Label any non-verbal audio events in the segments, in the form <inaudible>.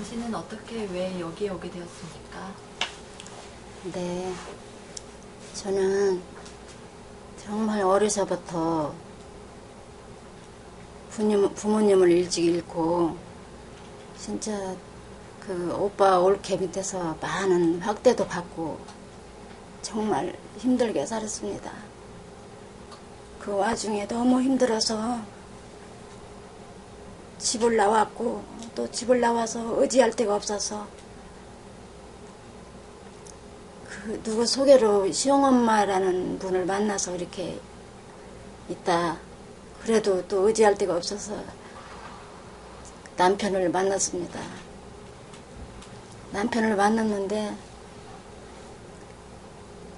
당신은 어떻게 왜 여기에 오게 되었습니까? 네. 저는 정말 어려서부터 부모님, 부모님을 일찍 잃고 진짜 그 오빠 올케 밑에서 많은 학대도 받고 정말 힘들게 살았습니다. 그 와중에 너무 힘들어서 집을 나왔고 또 집을 나와서 의지할 데가 없어서 그 누구 소개로 시영엄마라는 분을 만나서 이렇게 있다. 그래도 또 의지할 데가 없어서 남편을 만났습니다. 남편을 만났는데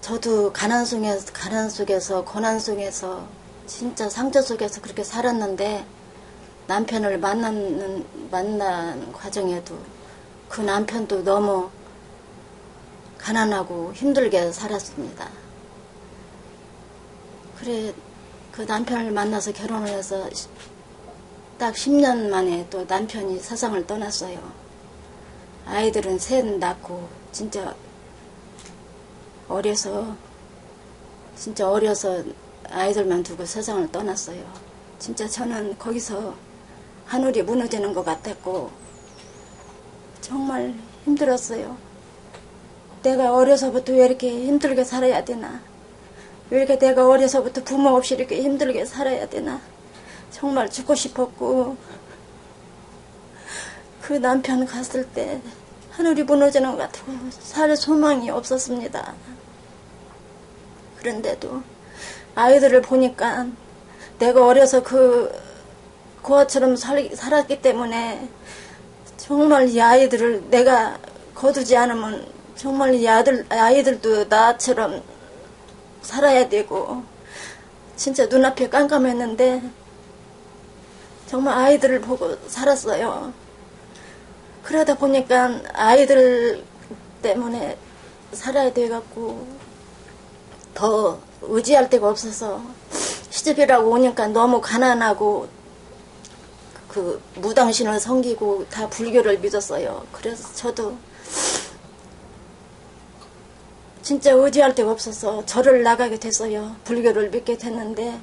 저도 가난 속에서 가난 속에서 고난 속에서 진짜 상처 속에서 그렇게 살았는데 남편을 만나는 만난 과정에도 그 남편도 너무 가난하고 힘들게 살았습니다. 그래 그 남편을 만나서 결혼을 해서 시- 딱 10년 만에 또 남편이 세상을 떠났어요. 아이들은 셋 낳고 진짜 어려서 진짜 어려서 아이들만 두고 세상을 떠났어요. 진짜 저는 거기서 하늘이 무너지는 것 같았고 정말 힘들었어요. 내가 어려서부터 왜 이렇게 힘들게 살아야 되나? 왜 이렇게 내가 어려서부터 부모 없이 이렇게 힘들게 살아야 되나? 정말 죽고 싶었고 그 남편 갔을 때 하늘이 무너지는 것 같고 살 소망이 없었습니다. 그런데도 아이들을 보니까 내가 어려서 그 고아처럼 살, 살았기 때문에 정말 이 아이들을 내가 거두지 않으면 정말 이 아들, 아이들도 나처럼 살아야 되고 진짜 눈앞이 깜깜했는데 정말 아이들을 보고 살았어요. 그러다 보니까 아이들 때문에 살아야 돼갖고 더 의지할 데가 없어서 시집이라고 오니까 너무 가난하고 그 무당신을 섬기고 다 불교를 믿었어요. 그래서 저도 진짜 의지할 데가 없어서 절을 나가게 됐어요. 불교를 믿게 됐는데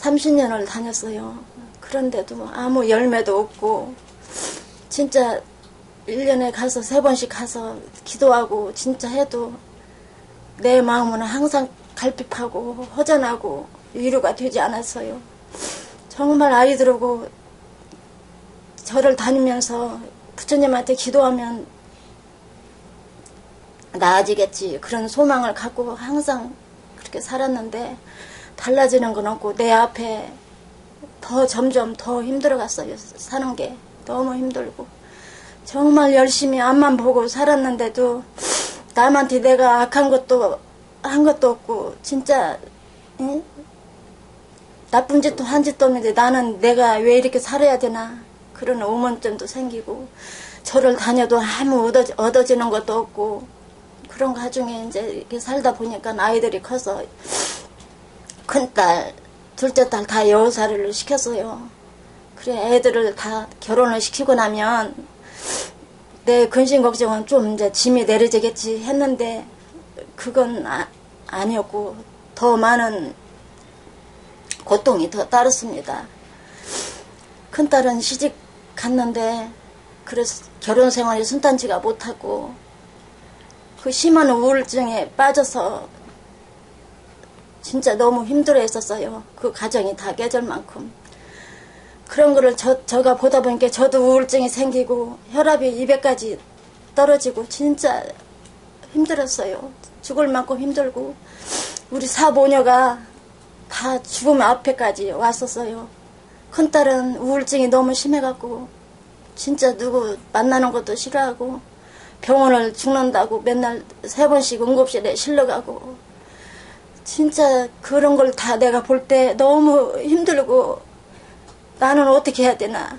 30년을 다녔어요. 그런데도 아무 열매도 없고 진짜 1년에 가서 세 번씩 가서 기도하고 진짜 해도 내 마음은 항상 갈핍하고 허전하고 위로가 되지 않았어요. 정말 아이들하고 절을 다니면서 부처님한테 기도하면 나아지겠지 그런 소망을 갖고 항상 그렇게 살았는데 달라지는 건 없고 내 앞에 더 점점 더 힘들어갔어요. 사는 게 너무 힘들고. 정말 열심히 앞만 보고 살았는데도 남한테 내가 악한 것도 한 것도 없고 진짜 응? 나쁜 짓도 한 짓도 없는데 나는 내가 왜 이렇게 살아야 되나 그런 의문점도 생기고 절을 다녀도 아무 얻어, 얻어지는 것도 없고 그런 가중에 이제 이렇게 살다 보니까 아이들이 커서 큰딸, 둘째 딸 다 여살을 시켰어요. 그래 애들을 다 결혼을 시키고 나면 내 근심 걱정은 좀 이제 짐이 내려지겠지 했는데 그건 아, 아니었고 더 많은 고통이 더 따랐습니다. 큰 딸은 시집 갔는데 그래서 결혼 생활이 순탄치가 못하고 그 심한 우울증에 빠져서 진짜 너무 힘들어 했었어요. 그 가정이 다 깨질 만큼. 그런 거를 저, 저가 보다 보니까 저도 우울증이 생기고 혈압이 200까지 떨어지고 진짜 힘들었어요. 죽을 만큼 힘들고 우리 사모녀가 다 죽음 앞에까지 왔었어요. 큰딸은 우울증이 너무 심해갖고 진짜 누구 만나는 것도 싫어하고 병원을 죽는다고 맨날 세 번씩 응급실에 실려가고 진짜 그런 걸 다 내가 볼 때 너무 힘들고 나는 어떻게 해야 되나?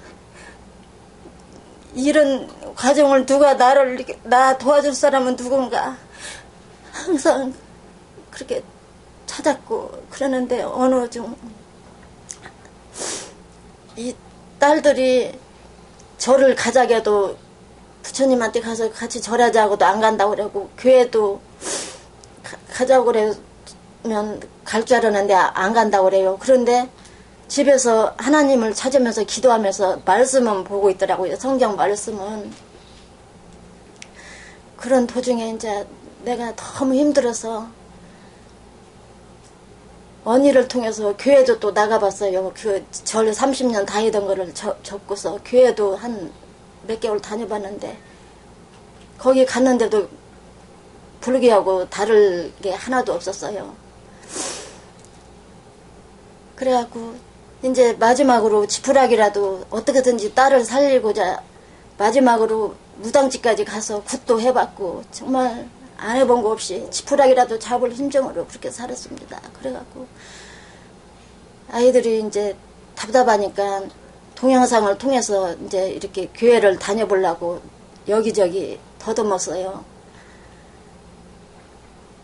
이런 과정을 누가 나를 나 도와줄 사람은 누군가? 항상 그렇게 찾았고 그러는데 어느 중 이 딸들이 저를 가자게도 부처님한테 가서 같이 절하자고도 안 간다고 그러고 교회도 가, 가자고 그러면 갈 줄 알았는데 아- 안 간다고 그래요. 그런데 집에서 하나님을 찾으면서 기도하면서 말씀은 보고 있더라고요. 성경 말씀은. 그런 도중에 이제 내가 너무 힘들어서 언니를 통해서 교회도 또 나가봤어요. 그절 30년 다니던 거를 접, 접고서 교회도 한 몇 개월 다녀봤는데 거기 갔는데도 불교하고 다를 게 하나도 없었어요. 그래갖고 이제 마지막으로 지푸라기라도 어떻게든지 딸을 살리고자 마지막으로 무당집까지 가서 굿도 해봤고 정말 안 해본 거 없이 지푸라기라도 잡을 심정으로 그렇게 살았습니다. 그래갖고 아이들이 이제 답답하니까 동영상을 통해서 이제 이렇게 교회를 다녀보려고 여기저기 더듬었어요.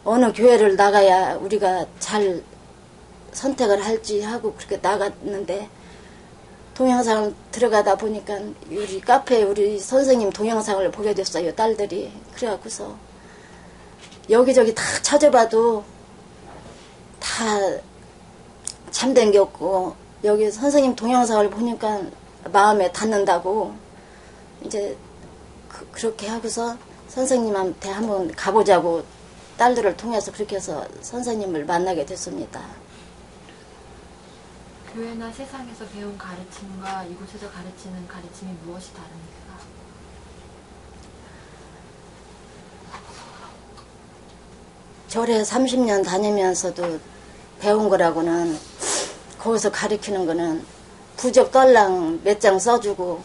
어느 교회를 나가야 우리가 잘 선택을 할지 하고 그렇게 나갔는데 동영상을 들어가다 보니까 우리 카페에 우리 선생님 동영상을 보게 됐어요 딸들이 그래갖고서 여기저기 다 찾아봐도 다 참된 게 없고 여기 선생님 동영상을 보니까 마음에 닿는다고 이제 그, 렇게 하고서 선생님한테 한번 가보자고 딸들을 통해서 그렇게 해서 선생님을 만나게 됐습니다. 교회나 세상에서 배운 가르침과 이곳에서 가르치는 가르침이 무엇이 다릅니까? 절에 30년 다니면서도 배운 거라고는 거기서 가르치는 거는 부적 떨랑 몇 장 써주고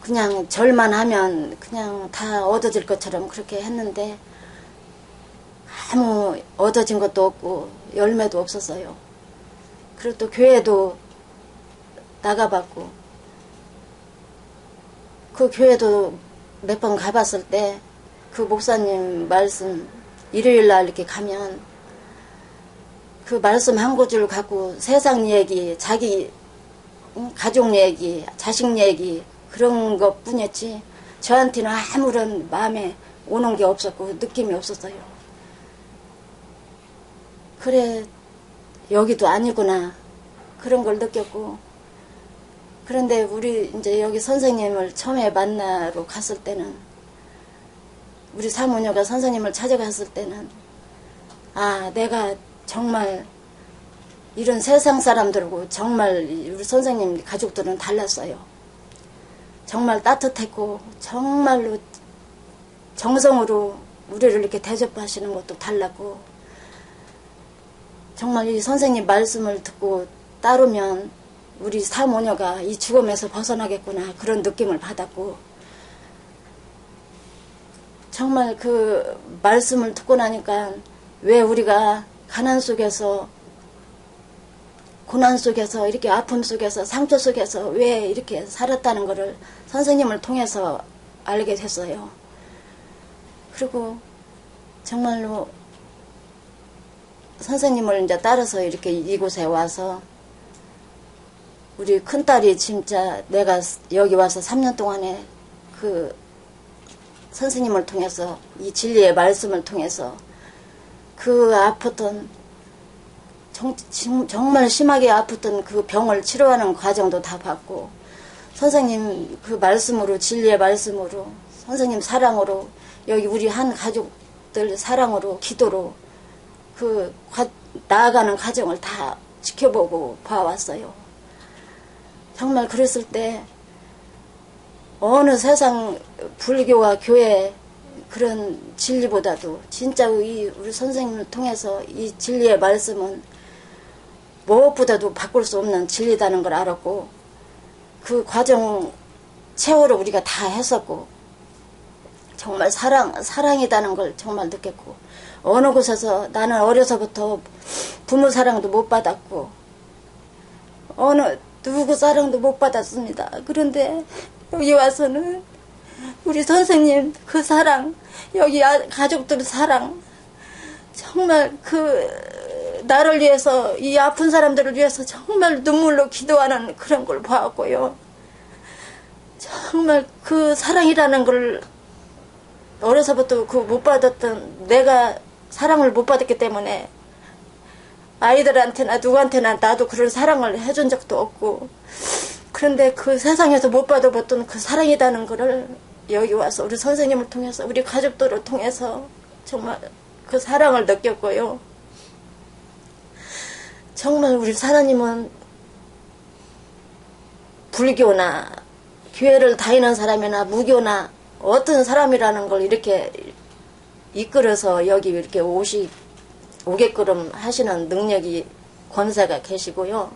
그냥 절만 하면 그냥 다 얻어질 것처럼 그렇게 했는데 아무 얻어진 것도 없고 열매도 없었어요. 그리고 또 교회도 나가봤고 그 교회도 몇 번 가봤을 때 그 목사님 말씀 일요일 날 이렇게 가면 그 말씀 한 구절 갖고 세상 얘기, 자기 응? 가족 얘기, 자식 얘기 그런 것 뿐이었지 저한테는 아무런 마음에 오는 게 없었고 느낌이 없었어요. 그래 여기도 아니구나 그런 걸 느꼈고 그런데 우리 이제 여기 선생님을 처음에 만나러 갔을 때는 우리 사모녀가 선생님을 찾아갔을 때는 아 내가 정말 이런 세상 사람들하고 정말 우리 선생님 가족들은 달랐어요. 정말 따뜻했고 정말로 정성으로 우리를 이렇게 대접하시는 것도 달랐고 정말 이 선생님 말씀을 듣고 따르면 우리 사모녀가 이 죽음에서 벗어나겠구나 그런 느낌을 받았고 정말 그 말씀을 듣고 나니까 왜 우리가 가난 속에서 고난 속에서 이렇게 아픔 속에서 상처 속에서 왜 이렇게 살았다는 것을 선생님을 통해서 알게 됐어요. 그리고 정말로 선생님을 이제 따라서 이렇게 이곳에 와서 우리 큰딸이 진짜 내가 여기 와서 3년 동안에 그 선생님을 통해서 이 진리의 말씀을 통해서 그 아팠던 정, 정말 심하게 아팠던 그 병을 치료하는 과정도 다 봤고 선생님 그 말씀으로 진리의 말씀으로 선생님 사랑으로 여기 우리 한 가족들 사랑으로 기도로 그 과, 나아가는 과정을 다 지켜보고 봐왔어요. 정말 그랬을 때 어느 세상 불교와 교회 그런 진리보다도 진짜 이 우리 선생님을 통해서 이 진리의 말씀은 무엇보다도 바꿀 수 없는 진리다는 걸 알았고 그 과정 세월을 우리가 다 했었고 정말 사랑 사랑이다는 걸 정말 느꼈고 어느 곳에서 나는 어려서부터 부모 사랑도 못 받았고 어느 누구 사랑도 못 받았습니다. 그런데 여기 와서는 우리 선생님 그 사랑 여기 아, 가족들 사랑 정말 그 나를 위해서 이 아픈 사람들을 위해서 정말 눈물로 기도하는 그런 걸 봐왔고요. 정말 그 사랑이라는 걸 어려서부터 그 못 받았던 내가 사랑을 못 받았기 때문에 아이들한테나 누구한테나 나도 그런 사랑을 해준 적도 없고 그런데 그 세상에서 못 받아봤던 그 사랑이라는 거를 여기 와서 우리 선생님을 통해서 우리 가족들을 통해서 정말 그 사랑을 느꼈고요. 정말 우리 사장님은 불교나 교회를 다니는 사람이나 무교나 어떤 사람이라는 걸 이렇게 이끌어서 여기 이렇게 오시 오게끔 하시는 능력이 권세가 계시고요.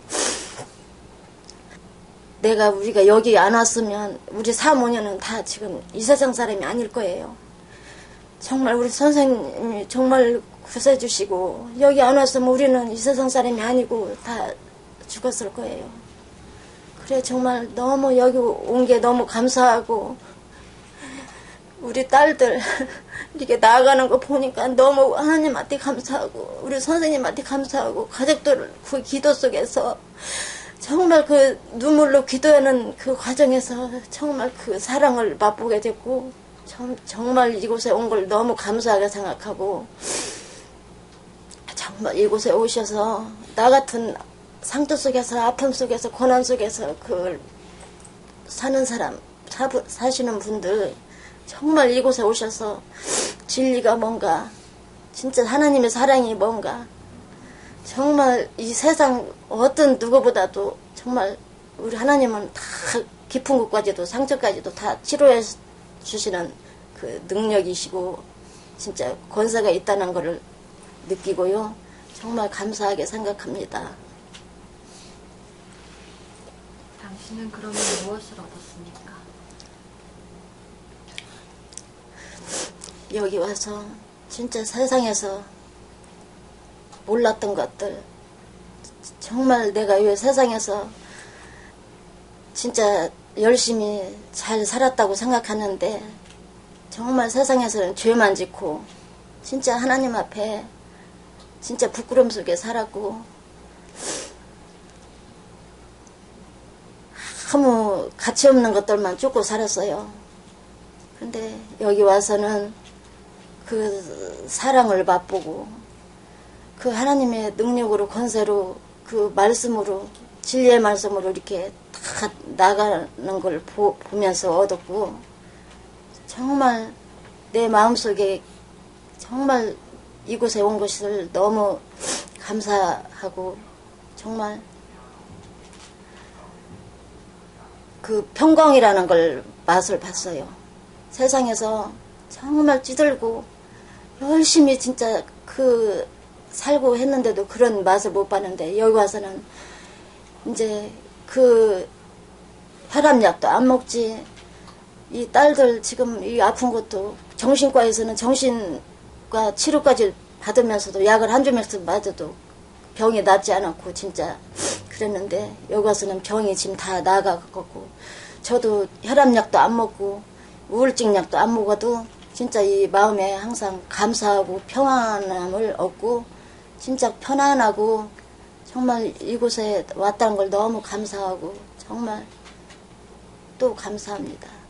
내가 우리가 여기 안 왔으면 우리 사모녀는 다 지금 이 세상 사람이 아닐 거예요. 정말 우리 선생님이 정말 구세주시고 여기 안 왔으면 우리는 이 세상 사람이 아니고 다 죽었을 거예요. 그래 정말 너무 여기 온 게 너무 감사하고 우리 딸들 <laughs> 이렇게 나아가는 거 보니까 너무 하나님한테 감사하고 우리 선생님한테 감사하고 가족들 그 기도 속에서 정말 그 눈물로 기도하는 그 과정에서 정말 그 사랑을 맛보게 됐고 정, 정말 이곳에 온 걸 너무 감사하게 생각하고 정말 이곳에 오셔서 나 같은 상처 속에서 아픔 속에서 고난 속에서 그걸 사는 사람 사, 사시는 분들 정말 이곳에 오셔서 진리가 뭔가 진짜 하나님의 사랑이 뭔가 정말 이 세상 어떤 누구보다도 정말 우리 하나님은 다 깊은 곳까지도 상처까지도 다 치료해 주시는 그 능력이시고 진짜 권세가 있다는 것을 느끼고요. 정말 감사하게 생각합니다. 당신은 그러면 무엇을 얻었습니까? 여기 와서 진짜 세상에서 몰랐던 것들 정말 내가 이 세상에서 진짜 열심히 잘 살았다고 생각하는데 정말 세상에서는 죄만 짓고 진짜 하나님 앞에 진짜 부끄럼 속에 살았고 아무 가치 없는 것들만 쫓고 살았어요. 근데 여기 와서는 그 사랑을 맛보고 그 하나님의 능력으로 권세로 그 말씀으로 진리의 말씀으로 이렇게 다 나가는 걸 보, 보면서 얻었고 정말 내 마음속에 정말 이곳에 온 것을 너무 감사하고 정말 그 평강이라는 걸 맛을 봤어요. 세상에서 정말 찌들고 열심히 진짜 그 살고 했는데도 그런 맛을 못 봤는데 여기 와서는 이제 그 혈압약도 안 먹지. 이 딸들 지금 이 아픈 것도 정신과에서는 정신과 치료까지 받으면서도 약을 한 주면서 맞아도 병이 낫지 않았고 진짜 그랬는데 여기 와서는 병이 지금 다 나아가고 저도 혈압약도 안 먹고 우울증 약도 안 먹어도 진짜 이 마음에 항상 감사하고 평안함을 얻고 진짜 편안하고 정말 이곳에 왔다는 걸 너무 감사하고 정말 또 감사합니다.